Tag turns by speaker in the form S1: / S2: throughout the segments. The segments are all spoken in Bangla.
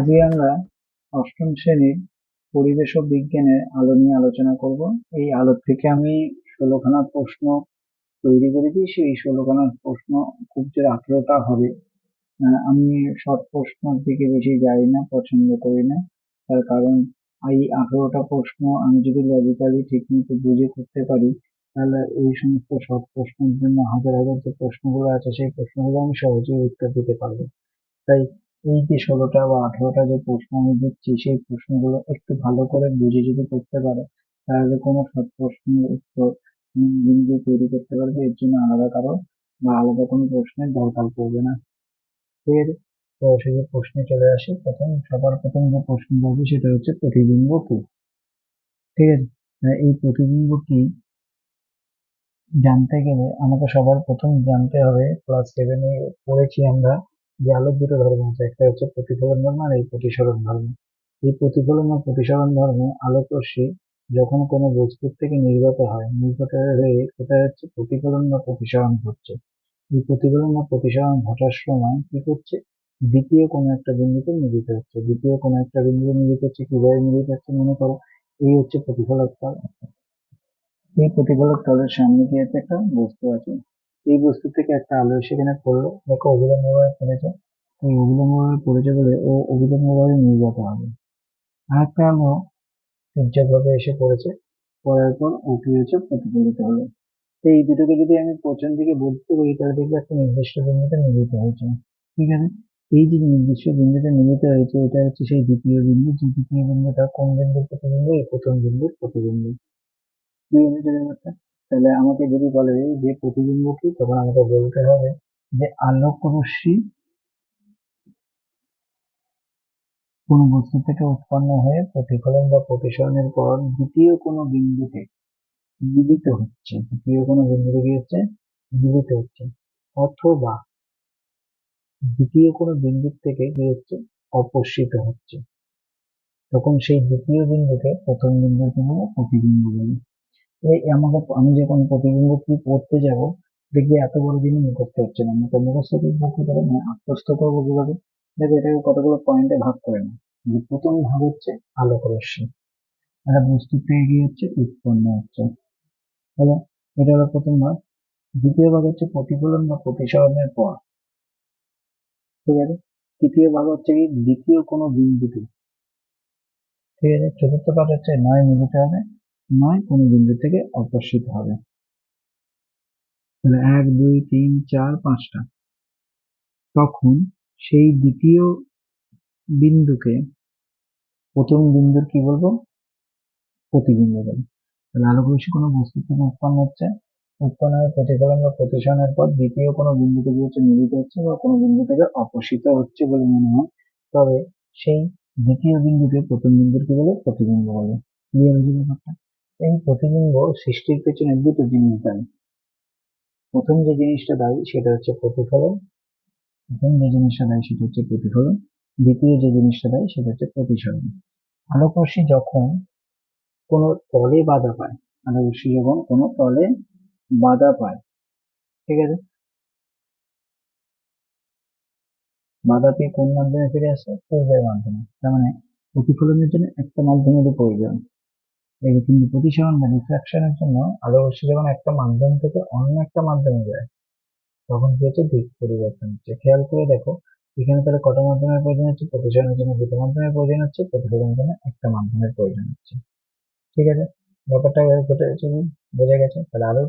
S1: আজকে আমরা অষ্টম শ্রেণির পরিবেশ ও বিজ্ঞানের আলো নিয়ে আলোচনা করব। এই আলো থেকে আমি ষোলোখানা প্রশ্ন তৈরি করেছি। সেই ষোলোখানা প্রশ্ন খুব জোর আঠেরোটা হবে আমি শর্ট প্রশ্নের দিকে বেশি যাই না, পছন্দ করি না। তার কারণ, এই আঠেরোটা প্রশ্ন আমি যদি লজিক্যালি ঠিক মতো বুঝে করতে পারি, তাহলে এই সমস্ত সব প্রশ্নের জন্য হাজার হাজার যে প্রশ্নগুলো আছে, সেই প্রশ্নগুলো আমি সহজেই উত্তর দিতে পারব। তাই এই যে ষোলোটা বা আঠেরোটা যে প্রশ্ন আমি দিচ্ছি, সেই প্রশ্নগুলো একটু ভালো করে বুঝে যদি করতে পারো, তাহলে কোনো সব প্রশ্নের উত্তর নিজে তৈরি করতে পারবে। এর জন্য আলাদা কারও বা আলাদা কোনো প্রশ্নের দরকার পড়বে না। তো সেই প্রশ্নে চলে আসি, প্রথম, সবার প্রথম যে প্রশ্ন হবে সেটা হচ্ছে প্রতিবিম্ব কি? ঠিক আছে? এই প্রতিবিম্ব কি? জানতে গেলে আমাকে সবার প্রথম জানতে হবে ক্লাস সেভেনে পড়েছি আমরা। যে আলোর দুটো ধর্ম আছে একটা হচ্ছে প্রতিফলন ধর্ম আর এই প্রতিসরণ ধর্ম। এই প্রতিফলন ও প্রতিসরণ ধর্মে আলোক রশ্মি যখন কোনো বস্তুর থেকে নির্গত হয়, নির্গত হয়ে কোথায় হচ্ছে প্রতিফলন বা প্রতিসরণ ঘটছে। এই প্রতিফলন বা প্রতিসরণ ঘটার সময় কি করছে? দ্বিতীয় কোনো একটা বিন্দুতে মিলিত হচ্ছে। দ্বিতীয় কোনো একটা বিন্দুতে মিলিত হচ্ছে, কীভাবে মিলিত হচ্ছে মনে করো? এই হচ্ছে প্রতিফলক তল। এই প্রতিফলক তলের সামনে কি আছে একটা বস্তু আছে। এই বস্তু থেকে একটা আলো সেখানে পড়ল। দেখো অবিলম্বভাবে পড়েছে এই অবিলম্বভাবে পড়েছে বলে ও অবিলম্বভাবে নির্গত হবে। আর একটা আলো তির্যকভাবে এসে পড়েছে। পড়ার পর ও কি হচ্ছে প্রতিফলিত হলো এই দুটোকে যদি আমি প্রথম দিকে বলতে পারি তাহলে দেখবে একটা নির্দিষ্ট বিন্দুতে মিলিত হয়েছে। ঠিক আছে? এই যে নির্দিষ্ট বিন্দুতে মিলিত হয়েছে, এটা হচ্ছে সেই দ্বিতীয় বিন্দু। যে দ্বিতীয় বিন্দুটা কোন বিন্দুর প্রতিবিম্ব? এই প্রথম বিন্দুর প্রতিবিম্ব। বুঝতে পেরেছ ব্যাপারটা তাহলে আমাকে যদি বলে যে প্রতিবিম্ব কি তখন আমাকে বলতে হবে যে আলোক রশ্মি কোনো বস্তু থেকে উৎপন্ন হয়ে প্রতিফলন বা প্রতিসরণের পর দ্বিতীয় কোনো বিন্দুতে মিলিত হচ্ছে। দ্বিতীয় কোনো বিন্দুতে কি হচ্ছে? মিলিত হচ্ছে। অথবা দ্বিতীয় কোনো বিন্দুর থেকে কি হচ্ছে? অপসৃত হচ্ছে। তখন সেই দ্বিতীয় বিন্দুকে প্রথম বিন্দুকে বলে প্রতিবিম্ব বলে। আমাকে, আমি যখন প্রতিবিম্ব কি পড়তে যাব দেখবি এত বড় জিনিস মুখস্থ হচ্ছে না। আমাকে মুখস্থ কি করব করে মানে আত্মস্থ করব কীভাবে? দেখো, এটাকে কতগুলো পয়েন্টে ভাগ করে না যে প্রথম ভাগ হচ্ছে আলোক রশ্মি একটা বস্তু থেকে কি হচ্ছে উৎপন্ন হচ্ছে। হলো এটা হলো প্রথম ভাগ। দ্বিতীয় ভাগ হচ্ছে প্রতিফলন বা প্রতিসরণের পর। ঠিক আছে? তৃতীয় ভাগ হচ্ছে কি? দ্বিতীয় কোনো বিন্দুতে। ঠিক আছে? চতুর্থ ভাগ হচ্ছে নয় মিলিত হবে নয়, কোনো বিন্দু থেকে অপসৃত হবে। তাহলে এক, দুই, তিন, চার, পাঁচটা। তখন সেই দ্বিতীয় বিন্দুকে প্রথম বিন্দুর কি বলব? প্রতিবিম্ব বলব তাহলে আলোক রশ্মি কোনো বস্তু থেকে উৎপন্ন হচ্ছে? উৎপন্ন হয়ে প্রতিফলন বা প্রতিসরণের পর দ্বিতীয় কোনো বিন্দুতে কি হচ্ছে মিলিত হচ্ছে বা কোনো বিন্দু থেকে অপসৃত হচ্ছে বলে মনে হয়, তবে সেই দ্বিতীয় বিন্দুকে প্রথম বিন্দুর কি বলে? প্রতিবিম্ব বলে। ক্লিয়ার হয়েছে ব্যাপারটা? এই প্রতিবিম্ব সৃষ্টির পেছনে দুটো জিনিস দায়ী প্রথম যে জিনিসটা দায়ী সেটা হচ্ছে প্রতিফলন। প্রথম যে জিনিসটা দেয় সেটা হচ্ছে প্রতিফলন। দ্বিতীয় যে জিনিসটা দেয় সেটা হচ্ছে প্রতিসরণ। আলোক রশ্মি যখন কোনো তলে বাধা পায় আলোক রশ্মি যখন কোনো তলে বাধা পায়, ঠিক আছে? বাধা পেয়ে কোন মাধ্যমে ফিরে আসে? পূর্বের মাধ্যমে। তার মানে প্রতিফলনের জন্য একটা মাধ্যমেরই প্রয়োজন। কিন্তু প্রতিসরণ বা রিফ্রাকশনের জন্য রশ্মি যখন একটা মাধ্যম থেকে অন্য একটা মাধ্যমে যায়, তখন কি হচ্ছে? দিক পরিবর্তন হচ্ছে। খেয়াল করে দেখো, এখানে তাহলে কটা মাধ্যমের প্রয়োজন হচ্ছে? প্রতিসরণের জন্য দুটো মাধ্যমের প্রয়োজন হচ্ছে প্রতিফলনের জন্য একটা মাধ্যমের প্রয়োজন হচ্ছে। ঠিক আছে? ব্যাপারটা ঘটে গেছে বোঝা গেছে? তাহলে আরও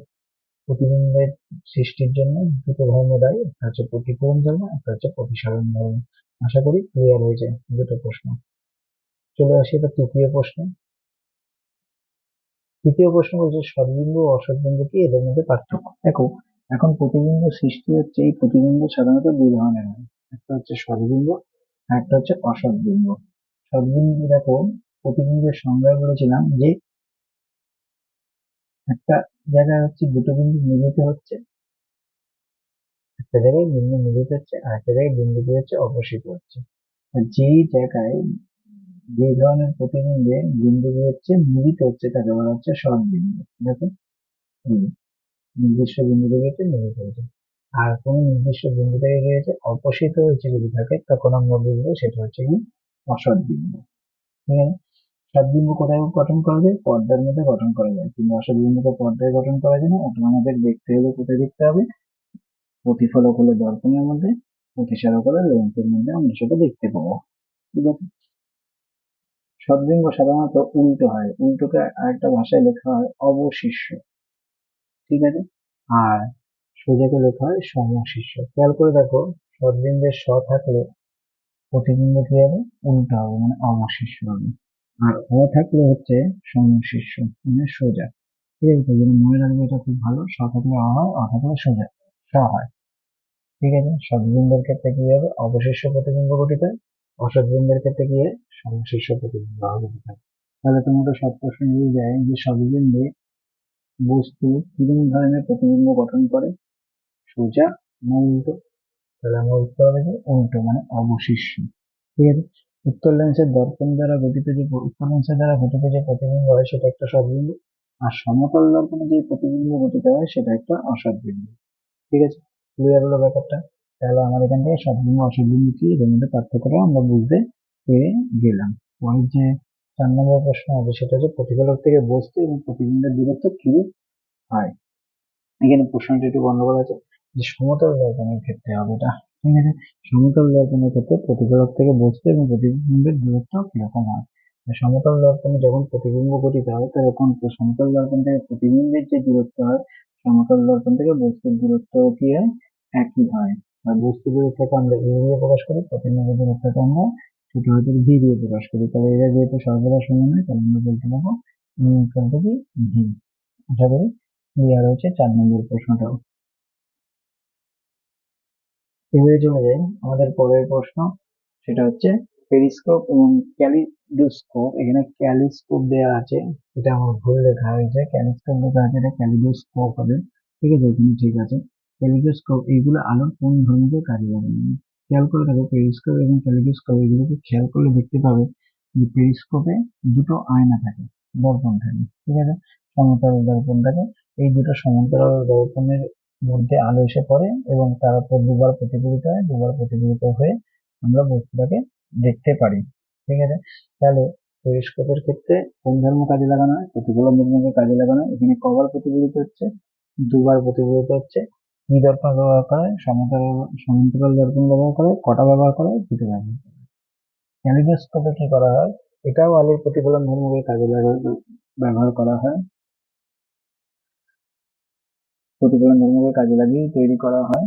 S1: প্রতিবিম্বের সৃষ্টির জন্য দুটো ধর্ম দায়ী, একটা হচ্ছে প্রতিফলন ধর্ম, একটা হচ্ছে প্রতিসরণ ধর্ম। আশা করি ক্লিয়ার হয়েছে দুটো প্রশ্ন। চলে আসি এবার তৃতীয় প্রশ্নে। তৃতীয় প্রশ্ন বলছে সদ্বিন্দু ও অসৎবিন্দু কি? এদের মধ্যে পার্থক্য। দেখো, এখন প্রতিবিম্ব সৃষ্টি হচ্ছে, এই প্রতিবিম্ব সাধারণত দুই ধরনের হয়। একটা হচ্ছে সদ্বিম্ব একটা হচ্ছে অসৎবিম্ব সদ্বিন্দু দেখো, প্রতিবিম্বের সংজ্ঞায় বলেছিলাম যে একটা জায়গায় হচ্ছে দুটো বিন্দু মিলিত হচ্ছে, একটা জায়গায় বিন্দু মিলিত হচ্ছে, আর একটা জায়গায় বিন্দুকে হচ্ছে অপসৃত হচ্ছে। যেই জায়গায় যে ধরনের প্রতিবিম্বে বিন্দু কি হচ্ছে মিলিত হচ্ছে তাকে বলা হচ্ছে সৎ বিন্দু, দেখো? নির্দিষ্ট বিন্দু থেকে হচ্ছে মিলিত হয়েছে আর কোন নির্দিষ্ট বিন্দু থেকে কি হচ্ছে হয়েছে যদি থাকে, তখন আমরা বুঝব সেটা হচ্ছে কি? অসৎ বিন্দু। ঠিক আছে? বিন্দু কোথায় গঠন করা যায়? পর্দার মধ্যে গঠন করা যায়। কিন্তু অসৎ বিন্দুকে পর্দায় গঠন করা যায় না ওটা আমাদের দেখতে হলে কোথায় দেখতে হবে? প্রতিফলক হলো দর্পণের মধ্যে, প্রতিসারক হলো লেন্সের মধ্যে, আমরা সেটা দেখতে পাবো। ঠিক আছে? সদ্বিম্ব সাধারণত উল্টো হয়। উল্টোকে আরেকটা ভাষায় লেখা হয় অবশিষ্য ঠিক আছে? আর সোজাকে লেখা হয় সমশিষ্য খেয়াল করে দেখো সদ্বিম্বের স থাকলে প্রতিবিম্ব কি হবে? উল্টো হবে মানে অবশিষ্য হবে। আর অ থাকলে হচ্ছে সমশিষ্য মানে সোজা। ঠিক আছে? জন্য মনে রাখবে এটা খুব ভালো। স থাকলে অ হয়, অ থাকলে সোজা। স হয়। ঠিক আছে? সদ্বিম্বের ক্ষেত্রে কি হবে? অবশিষ্য প্রতিবিম্ব গঠিত। অসদ্বিম্বের ক্ষেত্রে কি হয় সমশিষ্য প্রতিবিম্ব গঠিত হয় তাহলে তোমাদের সব প্রশ্ন মিলে যায় যে সবিবিম্বে বস্তু কীরকম ধরনের প্রতিবিম্ব গঠন করে? সোজা না উল্টো? তাহলে আমরা উত্তর হবে যে উল্টো মানে অবশিষ্ট। ঠিক আছে? উত্তর লেন্সের দর্পণ দ্বারা গঠিত যে উত্তর লেন্সের দ্বারা গঠিত যে প্রতিবিম্ব হয় সেটা একটা সদ্বিন্দু আর সমতল দর্পণে যে প্রতিবিম্ব গঠিত হয় সেটা একটা অসদ্বিন্দু ঠিক আছে? ক্লিয়ার হলো ব্যাপারটা? তাহলে আমার এখান থেকে সদ্বিন্দু অসদ্বিন্দু কি এদের মধ্যে পার্থক্যটা আমরা বুঝতে পেরে গেলাম। পরের যে চার নম্বর প্রশ্ন হবে সেটা হচ্ছে প্রতিফলক থেকে বস্তু এবং প্রতিবিম্বের দূরত্ব কি? হয়। এখানে প্রশ্নটি একটু গন্ডগোল আছে। যে সমতল দর্পণের ক্ষেত্রে হবে এটা। ঠিক আছে? সমতল দর্পণের ক্ষেত্রে প্রতিফলক থেকে বস্তু এবং প্রতিবিম্বের দূরত্ব কীরকম হয়? সমতল দর্পণে যখন প্রতিবিম্ব গঠিত হয় তখন সমতল দর্পণ থেকে প্রতিবিম্বের যে দূরত্ব হয়, সমতল দর্পণ থেকে বস্তুর দূরত্ব কি হয়? একই হয়। আর বস্তু আমরা এ দিয়ে প্রকাশ করি আমরা দিয়ে প্রকাশ করি। তাহলে এরা যেহেতু সর্বদা তাহলে আমরা বলতে পারব ভি আশা করি চার নম্বর প্রশ্নটাও চলে আমাদের পরের প্রশ্ন, সেটা হচ্ছে পেরিস্কোপ এবং ক্যালিডোস্কোপ। এখানে ক্যালিস্কোপ দেওয়া আছে। এটা আমার ভুল লেখা হয়েছে। ক্যালিস্কোপ লেখা আছে, এটা ক্যালিডোস্কোপ হবে। ঠিক আছে, এখানে ঠিক আছে। ক্যালিডোস্কোপ এইগুলো আলোর কোন ধরনকে কাজে লাগে? খেয়াল করে দেখো পেরিস্কোপ এবং ক্যালিডোস্কোপ এগুলোকে খেয়াল করলে দেখতে পাবে যে পেরিস্কোপে দুটো আয়না থাকে, দর্পণ থাকে, ঠিক আছে? সমান্তরাল দর্পণ থাকে, এই দুটো সমান্তরাল দর্পণের মধ্যে আলো এসে পড়ে এবং তার উপর দুবার প্রতিফলিত হয়, দুবার প্রতিফলিত হয়ে আমরা বস্তুটাকে দেখতে পারি, ঠিক আছে? তাহলে পেরিস্কোপের ক্ষেত্রে কোন ধর্ম কাজে লাগানো হয়? প্রতিফলন ধর্মকে কাজে লাগানো হয়। এখানে কবার প্রতিফলিত হচ্ছে, দুবার প্রতিফলিত হচ্ছে কি দর্পণ ব্যবহার করা? সমান্তরাল সমান্তরাল দর্পণ ব্যবহার করে, কটা ব্যবহার করা? দুটো ব্যবহার করা। ক্যালিডোস্কোপে কি করা হয়? এটাও আলোর প্রতিফলন ধর্মকে কাজে ব্যবহার করা হয়। প্রতিফলন ধর্মকে কাজে লাগিয়ে তৈরি করা হয়।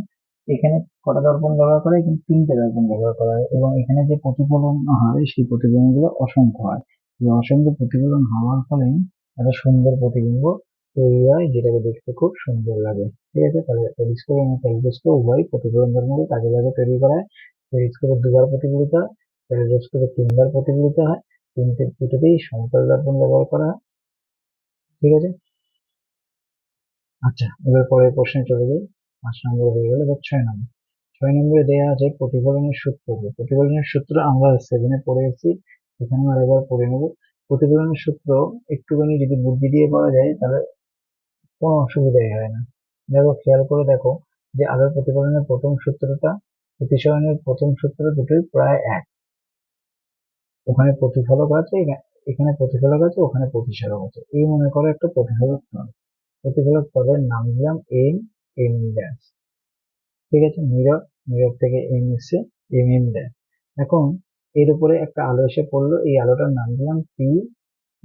S1: এখানে কটা দর্পণ ব্যবহার করে? এখানে তিনটে দর্পণ ব্যবহার করা হয়। এবং এখানে যে প্রতিফলন হয়, সেই প্রতিফলনগুলো অসংখ্য হয়। এই অসংখ্য প্রতিফলন হওয়ার ফলে একটা সুন্দর প্রতিবিম্ব তৈরি হয় যেটাকে দেখতে খুব সুন্দর লাগে। ঠিক আছে? তাহলে টেলিস্কোপ এবং টেলিস্কোপ উভয় প্রতিফলন ধর্মকে কাজে লাগে তৈরি করা হয় টেলিস্কোপের দুবার প্রতিফলিত হয় টেলিস্কোপে তিনবার প্রতিফলিত হয়, তিনটে দুটোতেই সমতল দর্পণ ব্যবহার করা হয়। ঠিক আছে? আচ্ছা এবার পরের প্রশ্নে চলে যাই। পাঁচ নম্বর হয়ে গেল এবার ছয় নম্বর। ছয় নম্বরে দেওয়া আছে প্রতিফলনের সূত্র। প্রতিফলনের সূত্র আমরা সেভেনে পড়ে এসেছি এখানে আমরা এবার পড়ে নেব। প্রতিফলনের সূত্র একটুখানি যদি বুদ্ধি দিয়ে পড়া যায়, তাহলে কোনো অসুবিধাই হয় না। দেখো, খেয়াল করে দেখো যে আলোর প্রতিফলনের প্রথম সূত্রটা, প্রতিসরণের প্রথম সূত্র দুটোই প্রায় এক। ওখানে প্রতিফলক আছে এখানে প্রতিফলক আছে, ওখানে প্রতিসরক আছে। এই মনে করো একটা প্রতিফলক পদ। প্রতিফলক পদের নাম দিলাম এম এম ড্যাশ ঠিক আছে মিরর মিরর থেকে এম এসে এম এম ড্যাশ এখন এর উপরে একটা আলো এসে পড়ল, এই আলোটার নাম দিলাম পি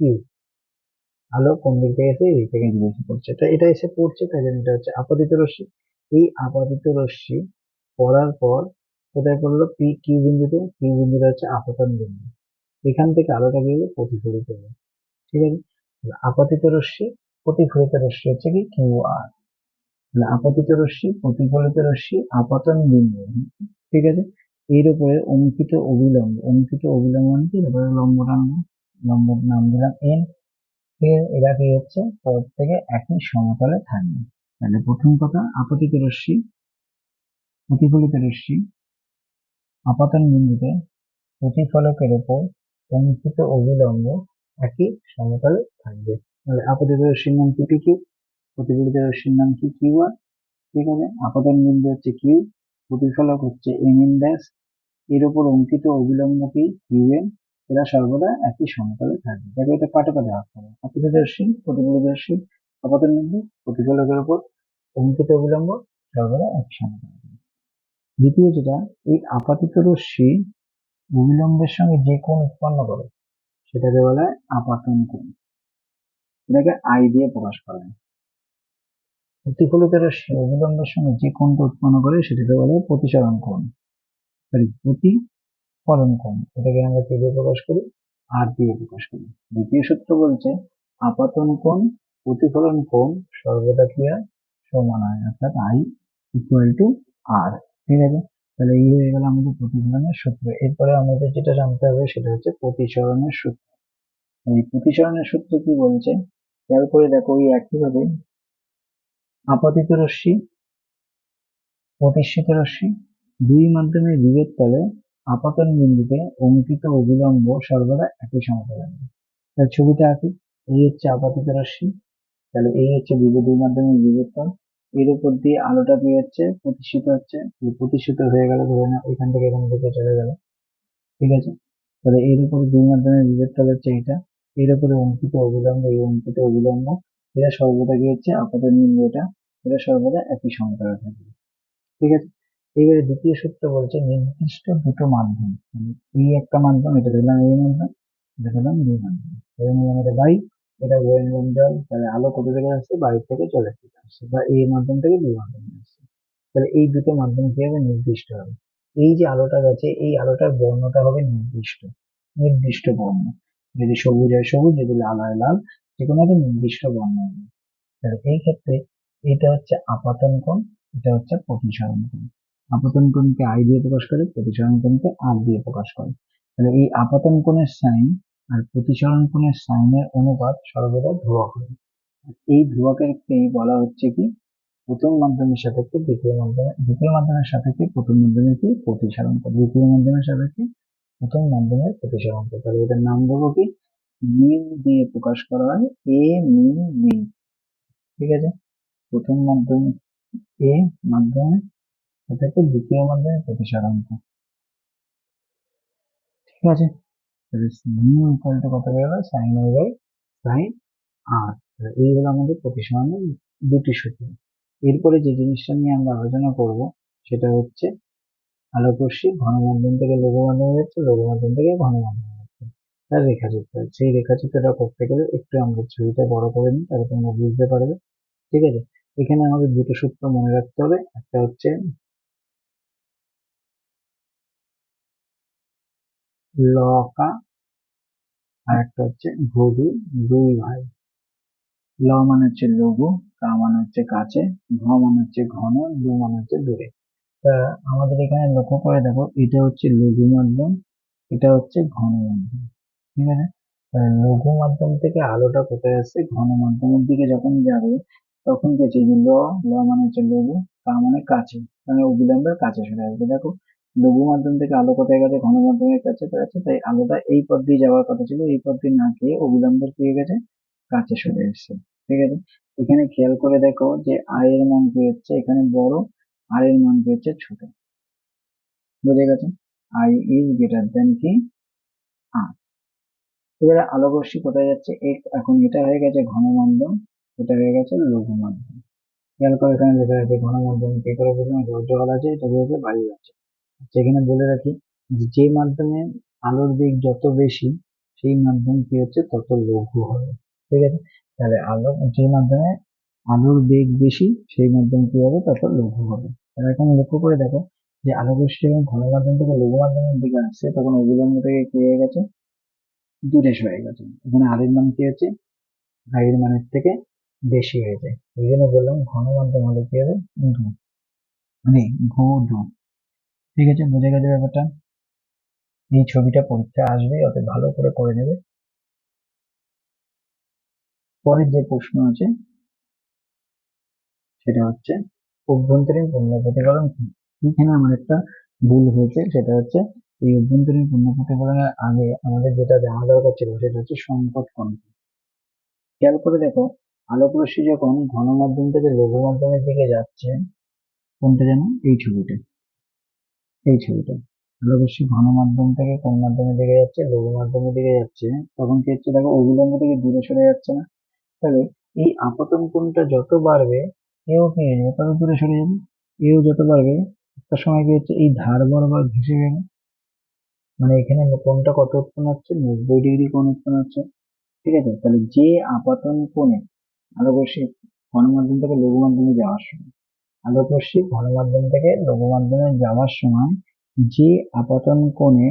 S1: কিউ আলো কোন দিক থেকে এসে এই থেকে এসে পড়ছে। তো এটা এসে পড়ছে, তাই জন্য এটা হচ্ছে আপাতিত রশ্মি। এই আপাতিত রশ্মি পড়ার পর কোথায় পড়ল? পি কিউ বিন্দুতে। কিউ বিন্দুটা হচ্ছে আপতন বিন্দু। এখান থেকে আলোটা গেলে প্রতিফলিত হবে। ঠিক আছে? আপাতিত রশ্মি, প্রতিফলিত রশ্মি হচ্ছে কি? কিউ আর আপতিত রশ্মি, প্রতিফলিত রশ্মি, আপতন বিন্দু। ঠিক আছে? এর উপরে অঙ্কিত অবিলম্ব অঙ্কিত অবিলম্ব মানে কি? এবারে লম্বটা লম্ব নাম দিলাম এন এরা কি হচ্ছে? পর থেকে একই সমতলে থাকবে। তাহলে প্রথম কথা, আপতিত রশ্মি, প্রতিফলিত রশ্মি, আপাতন বিন্দুতে প্রতিফলকের উপর অঙ্কিত অবিলম্ব একই সমতলে থাকবে। তাহলে আপতিত রশ্মির নাম কি কিউ প্রতিফলিত রশ্মির নাম কি কিউ আর ঠিক আছে? আপাতন বিন্দু হচ্ছে কিউ প্রতিফলক হচ্ছে এম এম ড্যাশ এর উপর অঙ্কিত অবিলম্ব কি ইউএন এরা সর্বদা একই সমতলে থাকবে। দেখো এটা পাটে পাটে ভাগ করো। আপাতদর্শী প্রতিকূলদর্শী বিন্দু প্রতিকূলকের উপর, অঙ্কিত অবিলম্ব সর্বদা একই সমতলে দ্বিতীয় যেটা, এই আপাতিত রশ্মি অবিলম্বের সঙ্গে যে কোণ উৎপন্ন করে, সেটাকে বলা হয় আপাতন কোণ। এটাকে আই দিয়ে প্রকাশ করা হয়। প্রতিফলিত রশ্মি অবিলম্বের সঙ্গে যে কোণটা উৎপন্ন করে, সেটাকে বলা প্রতিসরণ কোণ। সরি প্রতিফলন কোণ এটাকে আমরা কি প্রকাশ করি? আর দিয়ে প্রকাশ করি। দ্বিতীয় সূত্র বলছে, আপাতন কোণ, প্রতিফলন কোণ সর্বদা কি সমান হয়, অর্থাৎ আই ইকুয়াল টু আর ঠিক আছে? তাহলে এই হয়ে গেল আমাদের প্রতিফলনের সূত্র। এরপরে আমাদের যেটা জানতে হবে সেটা হচ্ছে প্রতিসরণের সূত্র। এই প্রতিসরণের সূত্র কি বলছে? খেয়াল করে দেখো ওই একইভাবে আপাতিত রশ্মি প্রতিষ্ঠিত রশ্মি, দুই মাধ্যমে বিভেদ তলে আপাতন বিন্দুতে অঙ্কিত অবিলম্ব সর্বদা একই সমতলে হবে তাহলে ছবিটা আঁকি। এই হচ্ছে আপাতিত রশ্মি তাহলে এই হচ্ছে দুই মাধ্যমে বিভেদ এর উপর দিয়ে আলোটা পেয়ে হচ্ছে প্রতিষ্ঠিত হচ্ছে। প্রতিষ্ঠিত হয়ে গেল, ধরে না এখান থেকে এখান থেকে চলে গেল। ঠিক আছে? তাহলে এর উপরে দুই মাধ্যমে বিভেদ তল হচ্ছে এটা। এর উপরে অঙ্কিত অবিলম্ব এই অঙ্কিত অবিলম্ব এরা সর্বদা কি হচ্ছে আপাতন বিন্দু এটা। এরা সর্বদা একই সমতলে থাকবে। ঠিক আছে? এবারে দ্বিতীয় সূত্র বলছে নির্দিষ্ট দুটো মাধ্যম মানে এই একটা মাধ্যম, এটা ধরলাম এই মাধ্যম, এটা ধরলাম দুই মাধ্যম। ধরে নিলাম এটা বাই এটা গোয়েন্দ্রম জল, তাহলে আলো কোথা থেকে আসছে? বাইরে থেকে চলে থেকে আসছে, বা এই মাধ্যম থেকে বি মাধ্যমে আসছে। তাহলে এই দুটো মাধ্যম কি হবে? নির্দিষ্ট হবে। এই যে আলোটা গেছে, এই আলোটার বর্ণটা হবে নির্দিষ্ট নির্দিষ্ট বর্ণ। যদি সবুজ হয় সবুজ, যদি লাল হয় লাল, যে কোনো একটা নির্দিষ্ট বর্ণ হবে। তাহলে এই ক্ষেত্রে এটা হচ্ছে আপাতন কোণ, এটা হচ্ছে প্রতিসরণ কোণ। আপাতন কোণকে আই দিয়ে প্রকাশ করে, প্রতিসরণ কোণকে আর দিয়ে প্রকাশ করে। তাহলে এই আপাতন কোণের সাইন আর প্রতিসরণ কোণের সাইনের অনুপাত সর্বদা ধ্রুবক আর এই ধ্রুবকেরকেই বলা হচ্ছে কি? প্রথম মাধ্যমের সাপেক্ষে দ্বিতীয় মাধ্যমে, দ্বিতীয় মাধ্যমের সাপেক্ষে প্রথম মাধ্যমের কি? প্রতিসরণ কোণ। দ্বিতীয় মাধ্যমের সাপেক্ষে প্রথম মাধ্যমের প্রতিসরণ কোণ। তাহলে এটার নাম দেবো কি? মিউ দিয়ে প্রকাশ করা হয় এ মিউ মিউ ঠিক আছে? প্রথম মাধ্যম এ মাধ্যমে এটাকে দ্বিতীয় মাধ্যমে প্রতিসরণ কোণ ঠিক আছে? কত সাইন বাই সাইন আর এই হলো আমাদের প্রতিসরণের দুটি সূত্র। এরপরে যে জিনিসটা নিয়ে আমরা আলোচনা করব, সেটা হচ্ছে আলোক রশ্মি ঘন মাধ্যম থেকে লঘু মাধ্যমে যাচ্ছে লঘু মাধ্যম থেকে ঘন মাধ্যমে যাচ্ছে। তার রেখাচিত্র, সেই রেখাচিত্রটা করতে গেলে একটু আমরা ছবিটা বড় করে নিই, তাহলে তোমরা বুঝতে পারবে। ঠিক আছে? এখানে আমাদের দুটো সূত্র মনে রাখতে হবে। একটা হচ্ছে লকা আর একটা হচ্ছে ঘড়ি দুই ভাই। ল মানে হচ্ছে লঘু, কা মানে হচ্ছে কাছে, ঘ মানে হচ্ছে ঘন দু মানে হচ্ছে দূরে। তা আমাদের এখানে লক্ষ্য করে দেখো, এটা হচ্ছে লঘু মাধ্যম, এটা হচ্ছে ঘন মাধ্যম, ঠিক আছে? লঘু মাধ্যম থেকে আলোটা কোথায় আসছে? ঘন মাধ্যমের দিকে যখন যাবে, তখন কি যে ল ল মানে হচ্ছে লঘু, কা মানে কাছে মানে অবিলম্বের কাছে চলে আসবে। দেখো লঘু মাধ্যম থেকে আলো কোথায় গেছে? ঘন মাধ্যমের কাছে গেছে তাই আলোটা এই পথ দিয়ে যাওয়ার কথা ছিল, এই পথ দিয়ে না খেয়ে অবিলম্বের কি হয়ে গেছে, কাছে সরে এসছে, ঠিক আছে? এখানে খেয়াল করে দেখো যে আই এর মান কি হচ্ছে এখানে বড়, আর এর মান কি হচ্ছে ছোট, বুঝে গেছে? আই ইজ গ্রেটার দেন কি? আর এবারে আলোক রশ্মি কোথায় যাচ্ছে? এক এখন এটা হয়ে গেছে ঘন মাধ্যম এটা হয়ে গেছে লঘু মাধ্যম খেয়াল করে এখানে লেখা আছে ঘন মাধ্যম কি করে বুঝলাম জল আছে, এটা কি হচ্ছে বায়ু আছে। সেখানে বলে রাখি যে মাধ্যমে আলোর বেগ যত বেশি, সেই মাধ্যম কি হচ্ছে? তত লঘু হবে। ঠিক আছে? তাহলে আলো, যে মাধ্যমে আলোর বেগ বেশি, সেই মাধ্যম কি হবে? তত লঘু হবে। তাহলে এখন লক্ষ্য করে দেখো যে আলোক রশ্মি যখন ঘন মাধ্যম থেকে লঘু মাধ্যমের দিকে আসছে, তখন অবিলম্ব থেকে কি হয়ে গেছে? দূরে সরে গেছে। এখানে আর মান কি হচ্ছে? আই এর মানের থেকে বেশি হয়ে যায়। ওই জন্য বললাম ঘন মাধ্যম হলে কি হবে? মানে ঘু ঠিক আছে, বুঝে গেছে ব্যাপারটা? এই ছবিটা পরীক্ষা আসবে অত ভালো করে করে নেবে। পরের যে প্রশ্ন আছে, সেটা হচ্ছে, অভ্যন্তরীণ পূর্ণ প্রতিফলন এখানে আমার একটা ভুল হয়েছে, সেটা হচ্ছে, এই অভ্যন্তরীণ পূর্ণ প্রতিফলনের আগে আমাদের যেটা জানা দরকার ছিল, সেটা হচ্ছে সংকট কোণ খেয়াল করে দেখো আলোক রশ্মি যখন ঘন মাধ্যম থেকে লঘু মাধ্যমের দিকে যাচ্ছে, কোনটা যেন? এই ছবিটা। এই ছবিটা। আলোকরশ্মি ঘন মাধ্যম থেকে কোন মাধ্যমে দিকে যাচ্ছে, লঘু মাধ্যমের দিকে যাচ্ছে। তখন কি হচ্ছে, দেখো অভিলম্ব থেকে দূরে সরে যাচ্ছে না? তাহলে এই আপতন কোণটা যত বাড়বে, এও কি হয়ে যাবে? তত দূরে সরে যাবে। এও যত বাড়বে, একটা সময় কি হচ্ছে, এই ধার বরাবর ঘেসে যাবে মানে এখানে কোণটা কত উৎপন্ন হচ্ছে? নব্বই ডিগ্রি কোণ উৎপন্ন হচ্ছে। ঠিক আছে? তাহলে যে আপাতন কোণে আলোকরশ্মি ঘন মাধ্যম থেকে লঘু মাধ্যমে যাওয়ার সময়। আলোকরশ্মি ঘন মাধ্যম থেকে লঘু মাধ্যমে যাওয়ার সময় যে আপাতন কোণে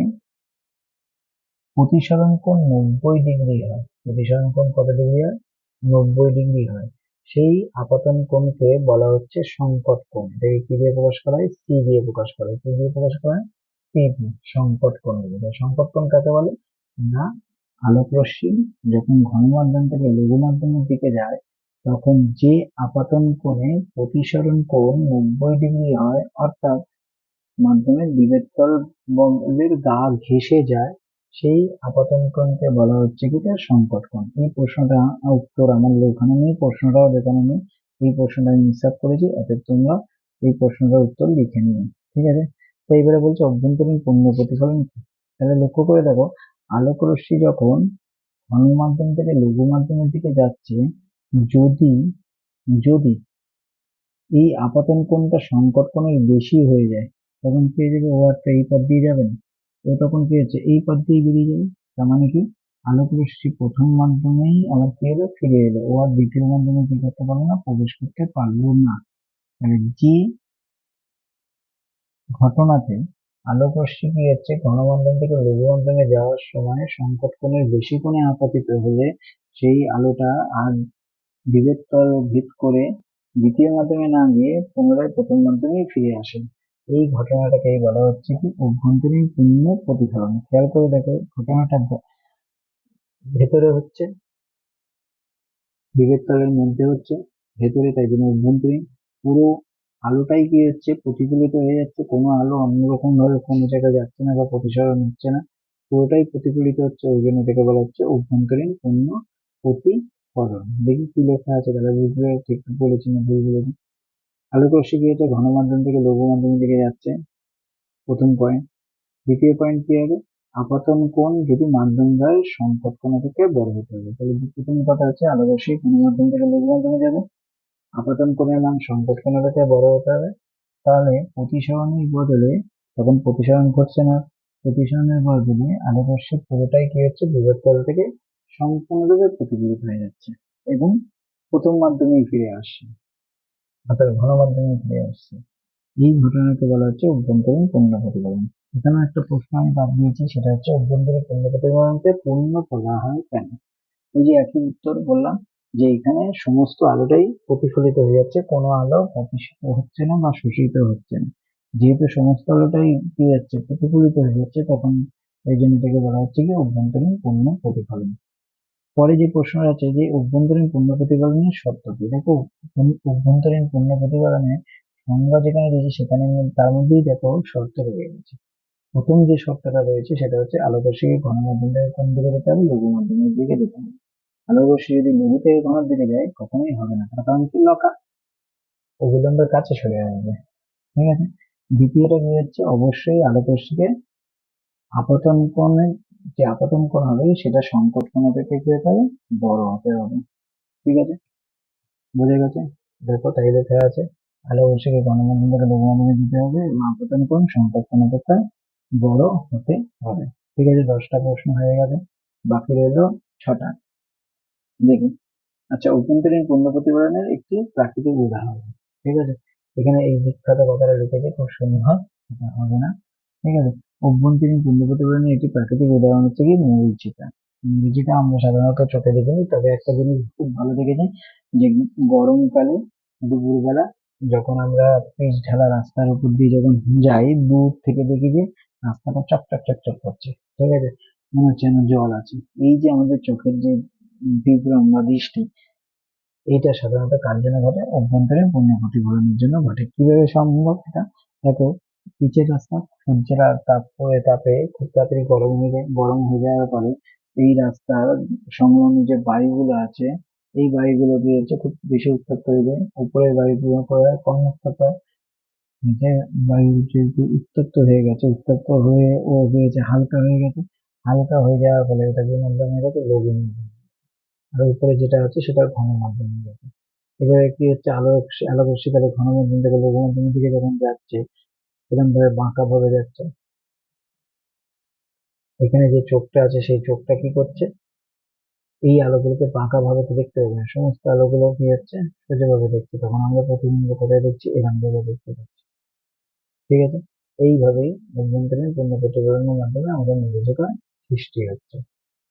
S1: প্রতিসরণ কোণ নব্বই ডিগ্রি হয়। প্রতিসরণ কোণ কত ডিগ্রি হয়? নব্বই ডিগ্রি হয়। সেই আপাতন কোণকে বলা হচ্ছে সংকট কোণ। এটাকে কি দিয়ে প্রকাশ করা হয়? সি দিয়ে প্রকাশ করা হয়। কি দিয়ে প্রকাশ করা হয়? সি সংকট কোণ সংকট কোণ কাকে বলে? না আলোক রশ্মি যখন ঘন মাধ্যম থেকে লঘু মাধ্যমের দিকে যায় তখন যে আপাতন কোণে প্রতিসরণ কোণ নব্বই ডিগ্রি হয়, অর্থাৎ মাধ্যমের বিভেদতল বলের গা ঘেঁষে যায়, সেই আপাতন কোণকে বলা হচ্ছে কি তার সংকট কোণ। এই প্রশ্নটা উত্তর আমার ওখানে নেই, প্রশ্নটাও দেখানো নেই, এই প্রশ্নটা আমি মিস করেছি, অতএব তোমরা এই প্রশ্নটার উত্তর লিখে নিও, ঠিক আছে? তো এবারে বলছে অভ্যন্তরীণ পূর্ণ প্রতিফলন তাহলে লক্ষ্য করে দেখো আলোক রশ্মি যখন ঘন মাধ্যম থেকে লঘু মাধ্যমের দিকে যাচ্ছে যদি যদি এই আপাতন কোণটা সংকট কোণের বেশি হয়ে যায়, তখন কি যাবে? ও একটা এই পথ দিয়ে যাবে না। ও তখন কি হচ্ছে? এই পথ দিয়ে বেরিয়ে যাবে। তার মানে কি? আলোক রশ্মি প্রথম মাধ্যমেই আবার কি হলো? ফিরে এলো। ও আর দ্বিতীয় মাধ্যমে কি করতে পারল না? প্রবেশ করতে পারল না। তাহলে যে ঘটনাতে আলোক রশ্মি কি হচ্ছে? ঘনমাধ্যম থেকে লঘু মাধ্যমে যাওয়ার সময় সংকট কোণের বেশি কোণে আপতিত হলে সেই আলোটা আর বিভেদ তল ভেদ করে দ্বিতীয় মাধ্যমে না গিয়ে পুনরায় প্রথম মাধ্যমেই ফিরে আসে। এই ঘটনাটাকেই বলা হচ্ছে কি অভ্যন্তরীণ পূর্ণ প্রতিফলন। খেয়াল করে দেখো, ঘটনাটা ভেতরে হচ্ছে, বিভেদ তলের মধ্যে হচ্ছে, ভেতরে তাই জন্য অভ্যন্তরীণ, পুরো আলোটাই কি হচ্ছে, প্রতিফলিত হয়ে যাচ্ছে, কোনো আলো অন্যরকম ভাবে কোনো জায়গায় যাচ্ছে না বা প্রতিসরণ হচ্ছে না, পুরোটাই প্রতিফলিত হচ্ছে, ওই জন্য এটাকে বলা হচ্ছে অভ্যন্তরীণ পূর্ণ প্রতিফলন দেখি কি লেখা আছে, তাহলে বুঝলে ঠিক বলেছি না ভুল বলেছি। আলোক রশ্মি কি হচ্ছে ঘন মাধ্যম থেকে লঘু মাধ্যমের দিকে যাচ্ছে? প্রথম পয়েন্ট দ্বিতীয় পয়েন্ট কি হবে? আপাতন কোণ যদি মাধ্যম সংকট কোণ থেকে বড় হতে হবে। তাহলে প্রথম কথা হচ্ছে আলোক রশ্মি ঘন মাধ্যম থেকে লঘু মাধ্যমে যাবে। আপাতন কোণের মান কোণ থেকে বড় হতে হবে। তাহলে প্রতিসরণের বদলে তখন প্রতিসরণ ঘটছে না। প্রতিসরণের বদলে আলোক রশ্মি পুরোটাই কি হচ্ছে বিভব তল থেকে সম্পূর্ণরূপে প্রতিফলিত হয়ে যাচ্ছে এবং প্রথম মাধ্যমেই ফিরে আসছে। অর্থাৎ ঘন মাধ্যমে ফিরে আসছে। এই ঘটনাকে বলা হচ্ছে অভ্যন্তরীণ পূর্ণ প্রতিফলন। এখানে একটা প্রশ্ন আমি বাদ দিয়েছি, সেটা হচ্ছে অভ্যন্তরীণ পূর্ণ প্রতিফলনকে পূর্ণ বলা হয় কেন? ওই যে একই উত্তর বললাম যে এখানে সমস্ত আলোটাই প্রতিফলিত হয়ে যাচ্ছে, কোনো আলো প্রতিষ্ঠিত হচ্ছে না বা শোষিত হচ্ছে না। যেহেতু সমস্ত আলোটাই কি যাচ্ছে, প্রতিফলিত হয়ে যাচ্ছে, তখন এই জন্য এটাকে বলা হচ্ছে কি? অভ্যন্তরীণ পূর্ণ প্রতিফলন। পরে যে প্রশ্ন আছে যে অভ্যন্তরীণ পূর্ণ প্রতিফলনের শর্ত কি? দেখো, অভ্যন্তরীণ পূর্ণ প্রতিফলনের সংজ্ঞা যেখানে দিয়েছে সেখানে তার মধ্যেই দেখো শর্ত রয়ে গেছে। প্রথম যে শর্তটা রয়েছে সেটা হচ্ছে আলোকরশ্মিকে ঘন মাধ্যম থেকে কোন দিকে যেতে হবে? লঘু মাধ্যমের দিকে যেতে হবে। আলোকরশ্মি যদি লঘু থেকে ঘনের দিকে যায়, কখনোই হবে না। তার কারণ কি লকা অবিলম্বের কাছে সরে আসবে। ঠিক আছে? দ্বিতীয়টা কি হচ্ছে? অবশ্যই আলোকরশ্মিকে আপতন কোণের যে আপতন হবে, সেটা সংকট কোণ থেকে কি হতে হবে বড় হতে হবে। ঠিক আছে? বুঝে গেছে? দেখো, তাই লেখা আছে। আলো রশ্মিকে গণমাধ্যম থেকে লঘু মাধ্যমে দিতে হবে। এবং আপতন সংকট কোণ অপেক্ষা বড় হতে হবে। ঠিক আছে, দশটা প্রশ্ন হয়ে গেছে। বাকি রইল ছটা। দেখি। আচ্ছা অভ্যন্তরীণ পূর্ণ প্রতিফলনের একটি প্রাকৃতিক উদাহরণ। ঠিক আছে? এখানে এই বিখ্যাত কথাটা লিখেছে, খুব সুন্দর। হবে না। ঠিক আছে? অভ্যন্তরীণ পূর্ণ প্রতিফলনের একটি প্রাকৃতিক উদাহরণ হচ্ছে কি মরিচিকা মরিচিকা আমরা সাধারণত চোখে দেখে দেখিনি, তবে একটা জিনিস খুব ভালো দেখেছি যে গরমকালে, দুপুরবেলা যখন আমরা পিচ ঢালা রাস্তার উপর দিয়ে যখন যাই, দূর থেকে দেখি যে রাস্তাটা চকচক চকচক করছে, ঠিক আছে? মনে হচ্ছে যেন জল আছে। এই যে আমাদের চোখের যে বিভ্রম বা দৃষ্টি এটা সাধারণত কার জন্য ঘটে? অভ্যন্তরীণ পূর্ণ প্রতিফলনের জন্য ঘটে। কীভাবে সম্ভব এটা? দেখো পিচের রাস্তা সূর্যের তাপ পড়ে তাপে খুব তাড়াতাড়ি গরম হয়ে যায়, গরম হয়ে যাওয়ার পরে এই রাস্তার সংলগ্ন যে বাড়িগুলো আছে, এই বায়ুগুলো কি হচ্ছে খুব বেশি উত্তপ্ত হয়ে। যায় উপরের বায়ুগুলো করে কম উত্তপ্ত হয় নিচে বায়ু যেহেতু উত্তপ্ত হয়ে গেছে, উত্তপ্ত হয়ে ও হয়েছে, হালকা হয়ে গেছে। হালকা হয়ে যাওয়ার ফলে এটা যে মাধ্যম হয়ে গেছে লঘু মাধ্যম আর উপরে যেটা আছে সেটা ঘন মাধ্যম হয়ে গেছে এবারে কি হচ্ছে? আলো আলো বর্ষিকালে ঘন মাধ্যম থেকে লঘু মাধ্যমের দিকে যখন যাচ্ছে এরকম ভাবে বাঁকা ভাবে যাচ্ছে। এখানে যে চোখটা আছে, সেই চোখটা কি করছে? এই আলোগুলোকে বাঁকা ভাবে তো দেখতে পাবে না। সমস্ত আলোগুলো কি হচ্ছে? সোজাভাবে দেখছি। তখন আমরা প্রতিবিম্ব কোথায় দেখছি? এরকম ভাবে দেখতে পাচ্ছি। ঠিক আছে? এইভাবেই অভ্যন্তরীণ পূর্ণ প্রতিফলনের মাধ্যমে আমাদের নির্দেশিকা সৃষ্টি হচ্ছে।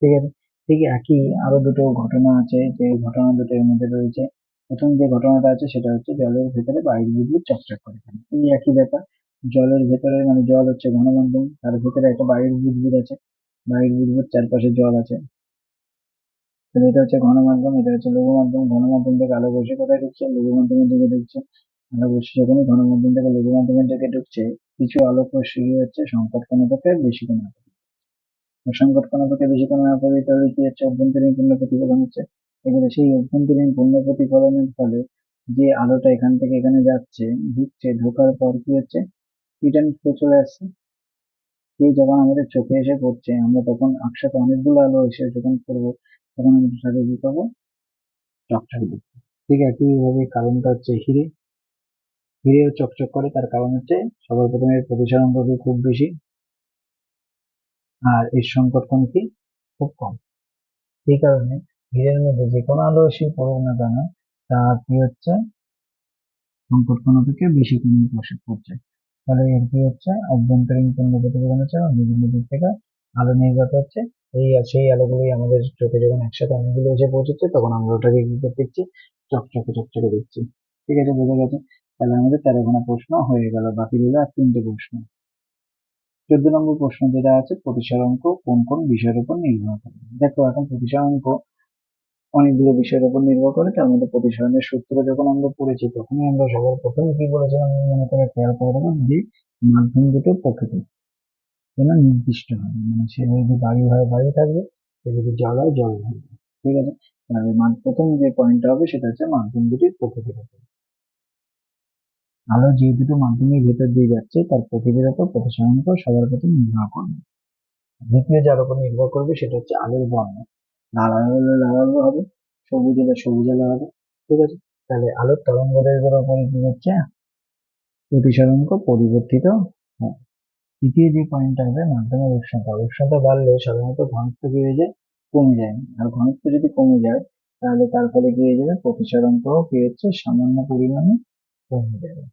S1: ঠিক আছে? ঠিক একই আরও দুটো ঘটনা আছে। যে ঘটনা দুটো এর মধ্যে রয়েছে। প্রথম যে ঘটনাটা আছে, সেটা হচ্ছে জলের ভেতরে বায়ু বুদবুদ চকচক করে এই একই ব্যাপার। জলের ভেতরে মানে জল হচ্ছে ঘন মাধ্যম তার ভেতরে একটা বায়ুর বুদবুদ আছে। বায়ুর বুদবুদ চারপাশে জল আছে। এটা হচ্ছে ঘন মাধ্যম এটা হচ্ছে লঘু মাধ্যম ঘন মাধ্যম থেকে আলো বসে কোথায় ঢুকছে? লঘু মাধ্যমের দিকে ঢুকছে। আলো বসে যখনই ঘন মাধ্যম থেকে লঘু মাধ্যমের দিকে ঢুকছে, কিছু আলোক রশ্মি হচ্ছে সংকট কণাটাকে বেশি কোণ। সংকট কণাটাকে বেশি কোণ আপাতিত তাহলে কি হচ্ছে? অভ্যন্তরীণ পূর্ণ প্রতিফলন হচ্ছে। এবারে সেই অভ্যন্তরীণ পূর্ণ প্রতিফলনের ফলে যে আলোটা এখান থেকে এখানে যাচ্ছে, ঢুকছে, ঢোকার পর কি হচ্ছে? রিটার্ন ফ্লো চলে আসছে। সেই যখন আমাদের চোখে এসে পড়ছে, আমরা তখন একসাথে অনেকগুলো আলো এসে যখন পড়ব, তখন আমরা সাথে কি পাবো। চকচক দেখতে। ঠিক একইভাবে কারণটা হচ্ছে হিরে। হিরেও চকচক করে, তার কারণ হচ্ছে সবার প্রথমে প্রতিসরণ কি খুব বেশি, আর এর সংকট কোণ কি? খুব কম। এই কারণে হীরের মধ্যে যে কোনো আলো এসে পড়ুক না কেন তা কি হচ্ছে? সংকট কোণ থেকে বেশি কোণে প্রসার করছে ফলে কি হচ্ছে? অভ্যন্তরীণ পূর্ণ প্রতিফলন হচ্ছে এবং বিভিন্ন দিক থেকে আলো নির্গত হচ্ছে। এই সেই আলোগুলি আমাদের চোখে যখন একসাথে অনেকগুলো এসে পৌঁছচ্ছে, তখন আমরা ওটাকে কি করতে দেখছি? চকচকে চকচকে দেখছি। ঠিক আছে, বোঝা গেছে? তাহলে আমাদের তেরোখানা প্রশ্ন হয়ে গেল, বাকি রইল আর তিনটে প্রশ্ন। চোদ্দ নম্বর প্রশ্ন যেটা আছে, প্রতিসার অঙ্ক কোন কোন বিষয়ের উপর নির্ভর করে? দেখো, এখন প্রতিসরাঙ্ক অনেকগুলো বিষয়ের উপর নির্ভর করে, তার মধ্যে প্রতিসরণের সূত্র যখন আমরা পড়েছি, তখনই আমরা সবার প্রথমে কি বলেছিলাম? মনে করে খেয়াল করে দেবো যে মাধ্যম দুটো প্রকৃতি। যেন নির্দিষ্ট হয়। মানে সে যদি বায়ু হয়, বায়ু থাকবে, সে যদি জল হয়, জল থাকবে। ঠিক আছে? তাহলে প্রথম যে পয়েন্টটা হবে, সেটা হচ্ছে মাধ্যম দুটির প্রকৃতির উপর। আলো যে দুটো মাধ্যমের ভেতর দিয়ে যাচ্ছে, তার প্রকৃতির উপর প্রতিসরাঙ্ক সবার প্রথম নির্ভর করবে। দ্বিতীয় যার উপর নির্ভর করবে, সেটা হচ্ছে আলোর বর্ণ। লাল আলো লাল হবে সবুজ হলে সবুজ আলো হবে ঠিক আছে? তাহলে আলোর তরঙ্গ দৈর্ঘ্যের উপর কি হচ্ছে প্রতিসরাঙ্ক পরিবর্তিত হয়। তৃতীয় যে পয়েন্টটা হবে মাধ্যমের উষ্ণতা। উষ্ণতা বাড়লে সাধারণত ঘনত্ব কি হয়ে যায়? কমে যায়। আর ঘনত্ব যদি কমে যায়, তাহলে তার ফলে কি হয়ে যাবে? প্রতিসরাঙ্ক কি হচ্ছে? সামান্য পরিমাণে কমে যাবে।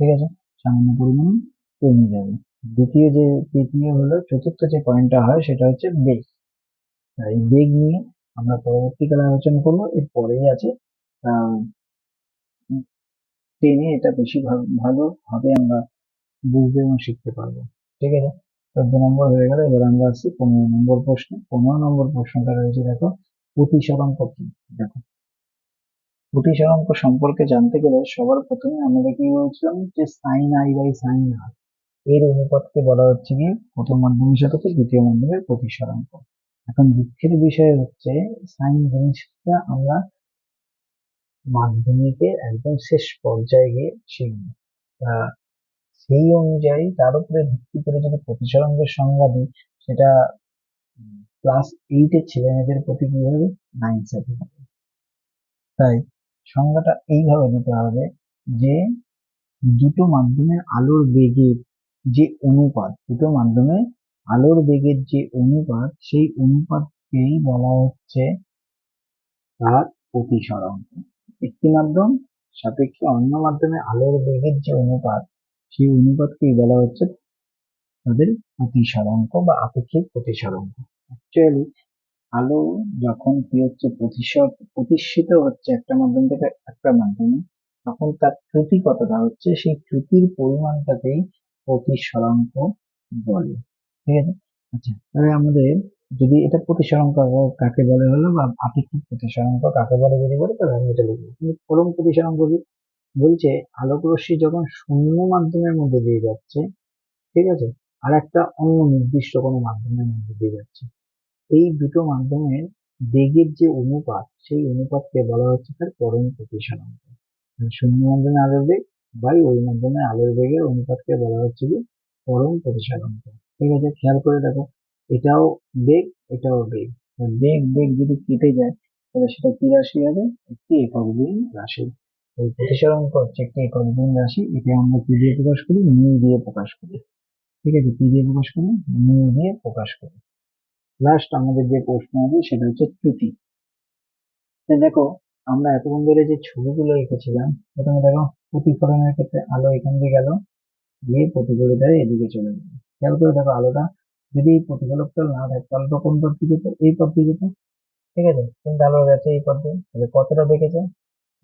S1: ঠিক আছে? সামান্য পরিমাণে কমে যাবে। দ্বিতীয় যে তৃতীয় হলো, চতুর্থ যে পয়েন্টটা হয়, সেটা হচ্ছে বেগ এই বেগ নিয়ে আমরা পরবর্তীকালে আলোচনা করব। এর পরেই আছে টেনে এটা বেশি ভালো ভাবে আমরা বুঝতে এবং শিখতে পারব। ঠিক আছে? চোদ্দ নম্বর হয়ে গেল, এবার আমরা আসছি পনেরো নম্বর প্রশ্নে। পনেরো নম্বর প্রশ্নটা রয়েছে, দেখো, প্রতিসরাঙ্ক কি? দেখো। প্রতিসরাঙ্ক সম্পর্কে জানতে গেলে সবার প্রথমে আমরা কি বলছিলাম যে sine i by sine r এর অনুপাতকে বলা হচ্ছে কি প্রথম মাধ্যমের সাথে দ্বিতীয় মাধ্যমের প্রতিসরাঙ্ক। এখন দুঃখের বিষয় হচ্ছে, সাইন জিনিসটা আমরা মাধ্যমিকের একদম শেষ পর্যায়ে গিয়ে শিখব। সেই অনুযায়ী তার উপরে ভিত্তি করে যদি প্রতিসরাঙ্কের সংজ্ঞা দিই, সেটা ক্লাস এইটের ছেলে মেয়েদের প্রতি কি হবে নাইন সেভেন তাই সংজ্ঞাটা এইভাবে দিতে হবে যে দুটো মাধ্যমের আলোর বেগের যে অনুপাত, দুটো মাধ্যমে আলোর বেগের যে অনুপাত, সেই অনুপাতকেই বলা হচ্ছে তার প্রতিসরাঙ্ক একটি মাধ্যম সাপেক্ষে অন্য মাধ্যমে আলোর বেগের যে অনুপাত, সেই অনুপাতকেই বলা হচ্ছে তাদের প্রতিসরাঙ্ক বা আপেক্ষিক প্রতিসরাঙ্ক অ্যাকচুয়ালি আলো যখন কি হচ্ছে প্রতিশত প্রতিষ্ঠিত হচ্ছে একটা মাধ্যম থেকে একটা মাধ্যমে, তখন তার ত্রুটি কতটা হচ্ছে, সেই ত্রুটির পরিমাণটাকেই প্রতিসরাঙ্ক বলে। ঠিক আছে? আচ্ছা তাহলে আমাদের যদি এটা প্রতিসরাঙ্ক কাকে বলে হলো বা আপেক্ষিক প্রতিসরাঙ্ক কাকে বলে যদি বলে, তাহলে আমি এটা লিখব কিন্তু পরম প্রতিসরাঙ্ক কি বলছে আলোক রশ্মি যখন শূন্য মাধ্যমের মধ্যে দিয়ে যাচ্ছে, ঠিক আছে? আর একটা অন্য নির্দিষ্ট কোনো মাধ্যমের মধ্যে দিয়ে যাচ্ছে। এই দুটো মাধ্যমের বেগের যে অনুপাত, সেই অনুপাতকে বলা হচ্ছে তার পরম প্রতিসরাঙ্ক শূন্য মাধ্যমে আলোর বেগ বাই ওই মাধ্যমে আলোর বেগের অনুপাতকে বলা হচ্ছে কি? পরম প্রতিসরাঙ্ক ঠিক আছে? খেয়াল করে দেখো। এটাও বেগ এটাও বেগ। বেগ বেগ যদি কেটে যায়, তাহলে সেটা কি রাশি হবে? একটি একক দিন রাশি। এই প্রতিসরাঙ্ক হচ্ছে একটি একক দিন রাশি এটা আমরা কি দিয়ে প্রকাশ করি? মিউ দিয়ে প্রকাশ করি। ঠিক আছে? কি দিয়ে প্রকাশ করি? মিউ দিয়ে প্রকাশ করি। লাস্ট আমাদের যে প্রশ্ন আছে সেটা হচ্ছে ত্রুটি। দেখো, আমরা এতক্ষণ ধরে যে ছবিগুলো এঁকেছিলাম প্রথমে দেখো, প্রতিফলনের ক্ষেত্রে আলো এখান দিয়ে গেল গিয়ে প্রতিফলিত এদিকে চলে গেল। খেয়াল করে দেখো আলোটা যদি এই প্রতিফলক তল না থাকতো আলোটা কোন পথ যেত এই পথ যেত ঠিক আছে? কিন্তু আলো গেছে এই পথ। তাহলে কতটা দেখেছে?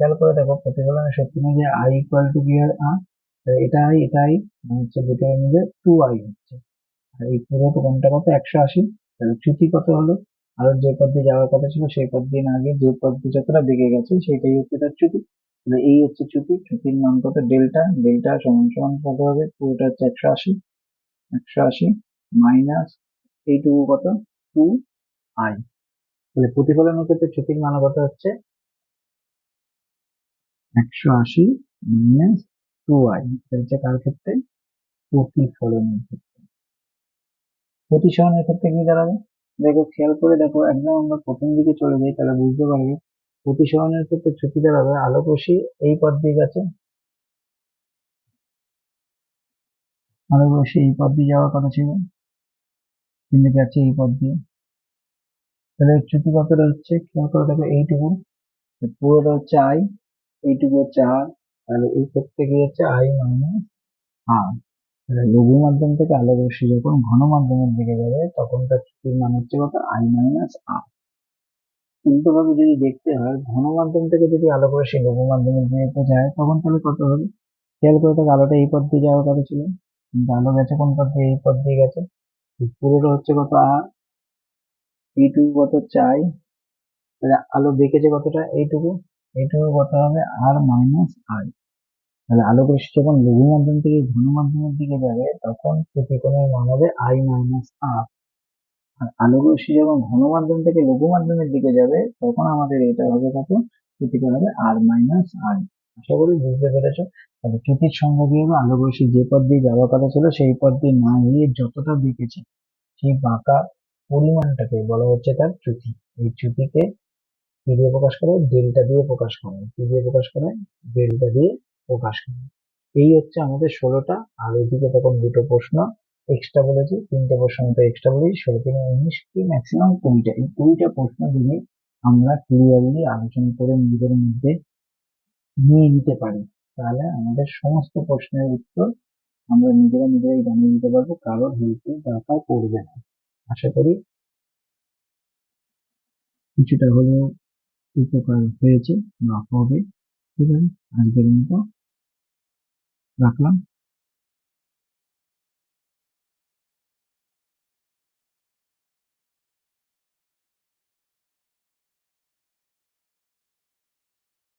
S1: খেয়াল করে দেখো প্রতিফলনের সত্যি যে i equal to B R আর এটা আই এটা আই হচ্ছে দুটোর মধ্যে টু আই হচ্ছে। আর এই পুরো কোনটা কত? একশো আশি। তাহলে চ্যুতি কত হলো? আলোর যে পথ দিয়ে যাওয়ার কথা ছিল, সেই পথ দিয়ে না গিয়ে যে পথ দিয়ে যতটা বেগে গেছে সেটাই হচ্ছে তার চ্যুতি তাহলে এই হচ্ছে চ্যুতি চ্যুতির মান কত? ডেল্টা ডেল্টা সমান সমান কত হবে? পুরোটা হচ্ছে একশো আশি। একশো আশি মাইনাস এইটুকু কত? টু আই তাহলে প্রতিফলনের ক্ষেত্রে চ্যুতির মান কত হচ্ছে? একশো আশি মাইনাস টু আই হচ্ছে কার ক্ষেত্রে? প্রতিফলনের ক্ষেত্রে। প্রতিসরণের ক্ষেত্রে কি দাঁড়াবে? দেখো খেয়াল করে দেখো একদম আমরা প্রথম দিকে চলে যাই তাহলে বুঝতে পারবে। প্রতিসরণের ক্ষেত্রে ছুটি দাঁড়াবে আলোক রশ্মি এই পথ দিয়ে গেছে আলোক রশ্মি এই পথ দিয়ে যাওয়ার কথা ছিল। কিন্তু গেছে এই পথ দিয়ে। তাহলে চ্যুতি কতটা হচ্ছে, খেয়াল করে দেখো এইটুকু। পুরোটা হচ্ছে আই এইটুকু হচ্ছে আর তাহলে এই ক্ষেত্রে কি হচ্ছে? আই মাইনাস আর তাহলে লঘু মাধ্যম থেকে আলো রশ্মি যখন ঘন মাধ্যমের দিকে যাবে তখন তার চ্যুতির মান হচ্ছে কত? আই মাইনাস আর উল্টোভাবে যদি দেখতে হয়, ঘন মাধ্যম থেকে যদি আলোক রশ্মি লঘু মাধ্যমের দিকে যায়, তখন তাহলে কত হবে? খেয়াল করে দেখো আলোটা এই পথ দিয়ে যাওয়ার কথা ছিল। আলো গেছে কোন পথ দিয়ে, এই পথ দিয়ে গেছে। পুরোটা হচ্ছে কত? আর এইটুকু কত হচ্ছে আই তাহলে আলো বেঁকেছে কতটা? এইটুকু। এইটুকু কত হবে? আর মাইনাস আই তাহলে আলোক রশ্মি যখন লঘু মাধ্যম থেকে ঘন মাধ্যমের দিকে যাবে, তখন প্রতিকোণের মান হবে আই মাইনাস আর আর আলোক রশ্মি যখন ঘন মাধ্যম থেকে লঘু মাধ্যমের দিকে যাবে, তখন আমাদের এটা হবে কত? চ্যুতিটা হবে আর মাইনাস আই আশা করি বুঝতে পেরেছ। তাহলে চ্যুতির সঙ্গ দিয়ে আলোক রশ্মি যে পথ দিয়ে যাওয়ার কথা ছিল, সেই পথ দিয়ে না গিয়ে যতটা বেঁকেছে সেই বাঁকা পরিমাণটাকে বলা হচ্ছে তার চ্যুতি। এই চ্যুতিকে কি দিয়ে প্রকাশ করে ডেল্টা দিয়ে প্রকাশ করে। কি দিয়ে প্রকাশ করে ডেল্টা দিয়ে প্রকাশ করে। এই হচ্ছে আমাদের ষোলোটা। আর ওইদিকে তখন দুটো প্রশ্ন এক্সট্রা বলেছি। তিনটে প্রশ্ন তো এক্সট্রা বলেছি। ষোলো থেকে উনিশ কি ম্যাক্সিমাম কুড়িটা? এই কুড়িটা প্রশ্ন যদি আমরা ক্লিয়ারলি আলোচনা করে নিজেদের মধ্যে নিয়ে নিতে পারি। তাহলে আমাদের সমস্ত প্রশ্নের উত্তর আমরা নিজেরা নিজেরাই জানিয়ে নিতে পারব কারোর হেল্পের দরকার পড়বে না। আশা করি কিছুটা হলেও উপকার হয়েছে বা হবে। ঠিক আছে, আজকের মতো রাখলাম।